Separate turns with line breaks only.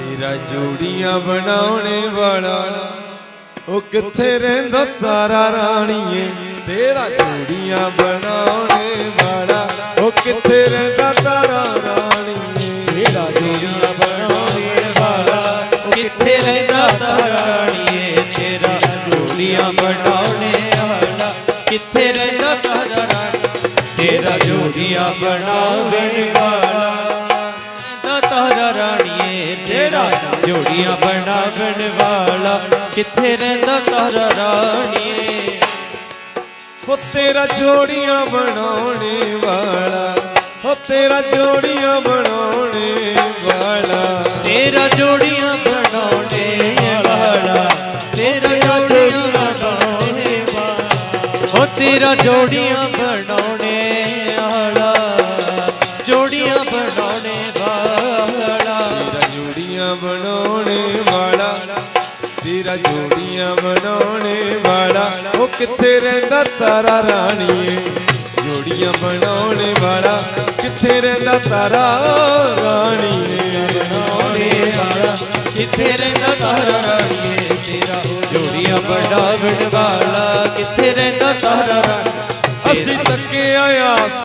ਤੇਰਾ ਜੋੜੀਆਂ ਬਣਾਉਣੇ ਵਾਲਾ। ਉਹ ਕਿੱਥੇ ਰਹਿੰਦਾ ਤਾਰਾ ਰਾਣੀਏ? ਤੇਰਾ ਜੋੜੀਆਂ ਬਣਾਉਣੇ ਵਾਲਾ। ਉਹ ਕਿੱਥੇ ਰਹਿੰਦਾ ਤਾਰਾ ਰਾਣੀਏ?
ਤੇਰਾ ਜੋੜੀਆਂ ਬਣਾਉਣੇ ਵਾਲਾ। ਉਹ ਕਿੱਥੇ ਰਹਿੰਦਾ ਤਾਰਾਣੀਏ ਤੇਰਾ ਜੋੜੀਆਂ ਬਣਾਉਣੇ ਵਾਲਾ। ਕਿੱਥੇ ਰਹਿੰਦਾ ਤਾਰਾਣੀ ਤੇਰਾ ਜੋੜੀਆਂ ਬਣਾਉਣ ਵਾਲਾ। ਤਾਰਾ ਰਾਣੀਏ ਤੇਰਾ ਜੋੜੀਆਂ ਬਣਾਉਣ ਵਾਲਾ, ਕਿੱਥੇ ਰਹਿੰਦਾ ਤਾਰਾ ਰਾਣੀਏ?
ਉਹ ਤੇਰਾ ਜੋੜੀਆਂ ਬਣਾਉਣੇ ਵਾਲਾ ਉਹ ਤੇਰਾ ਜੋੜੀਆਂ ਬਣਾਉਣੇ ਵਾਲਾ।
ਤੇਰਾ ਜੋੜੀਆਂ ਬਣਾਉਣੇ ਵਾਲਾ, ਤੇਰਾ ਜੋੜੀਆਂ ਬਣਾਉਣੇ ਵਾਲਾ। ਉਹ ਤੇਰਾ ਜੋੜੀਆਂ ਬਣਾਉਣੇ ਵਾਲਾ, ਜੋੜੀਆਂ ਬਣਾਉਣੇ
ਬਣਾਉਣੇ ਵਾਲਾ ਤੇਰਾ ਜੋੜੀਆਂ ਬਣਾਉਣੇ ਵਾਲਾ। ਉਹ ਕਿੱਥੇ ਰਹਿੰਦਾ ਤਾਰਾ ਰਾਣੀਏ? ਜੋੜੀਆਂ ਬਣਾਉਣੇ ਵਾਲਾ, ਕਿੱਥੇ ਰਹਿੰਦਾ ਤਾਰਾ ਰਾਣੀਏ?
ਬਣਾਉਣੇ ਵਾਲਾ, ਕਿੱਥੇ ਰਹਿੰਦਾ ਤਾਰਾ ਰਾਣੀਏ? ਤੇਰਾ ਜੋੜੀਆਂ ਬਣਾਉਣ ਵਾਲਾ, ਕਿੱਥੇ ਰਹਿੰਦਾ